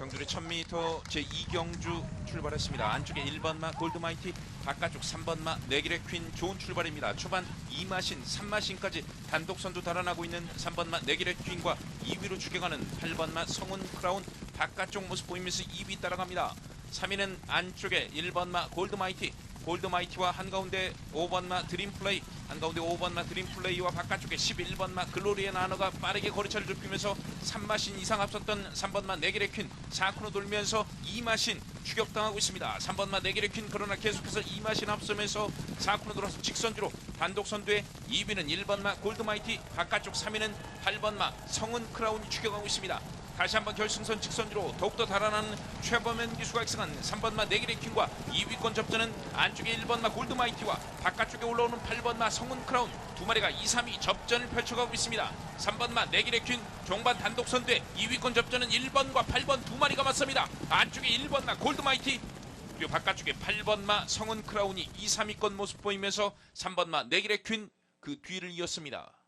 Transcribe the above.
경주의 1000m 제2경주 출발했습니다. 안쪽에 1번마 골드마이티, 바깥쪽 3번마 네길의 퀸 좋은 출발입니다. 초반 2마신, 3마신까지 단독 선두 달아나고 있는 3번마 네길의 퀸과 2위로 추격하는 8번마 성운 크라운 바깥쪽 모습 보이면서 2위 따라갑니다. 3위는 안쪽에 1번마 골드마이티, 골드마이티와 한가운데 5번마 드림플레이 한가운데 5번마 드림플레이와 바깥쪽에 11번마 글로리의 나노가 빠르게 거리차를 좁히면서 3마신 이상 앞섰던 3번마 네길의 퀸 4코너 돌면서 2마신 추격당하고 있습니다. 3번마 네길의 퀸 그러나 계속해서 2마신 앞서면서 4코너 돌아서 직선주로 단독 선두에 2위는 1번마 골드마이티 바깥쪽 3위는 8번마 성은 크라운이 추격하고 있습니다 다시 한번 결승선 직선주로 더욱더 달아나는 최범현 기수가 익성한 3번마 네길의 킹과 2위권 접전은 안쪽에 1번마 골드마이티와 바깥쪽에 올라오는 8번마 성운 크라운 두 마리가 2, 3위 접전을 펼쳐가고 있습니다. 3번마 네길의 퀸 종반 단독 선두에 2위권 접전은 1번과 8번 두 마리가 맞섭니다. 안쪽에 1번마 골드마이티 그리고 바깥쪽에 8번마 성운 크라운이 2, 3위권 모습 보이면서 3번마 네길의 퀸그 뒤를 이었습니다.